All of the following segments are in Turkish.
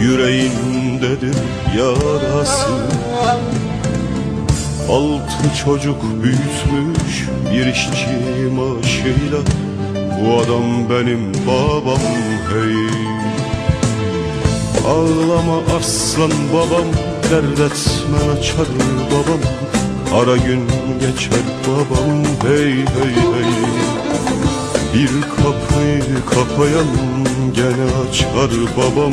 Yüreğindedir yarası. Altı çocuk büyütmüş Bir işçi maaşıyla Bu adam benim babam hey. Ağlama aslan babam Dert etme açar babam. Ara gün geçer babam Hey hey hey. Bir kapıyı kapayan gene açar babam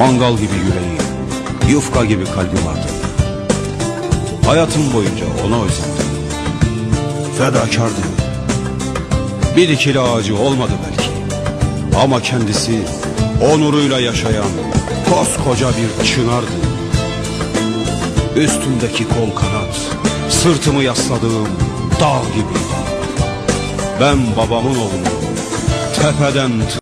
Mangal gibi yüreği, yufka gibi kalbi vardı. Hayatım boyunca ona özendim. Fedakardı. Bir dikili ağacı olmadı belki. Ama kendisi onuruyla yaşayan koskoca bir çınardı. Üstümdeki kol kanat, sırtımı yasladığım dağ gibiydi. Ben babamın oğlunu tepeden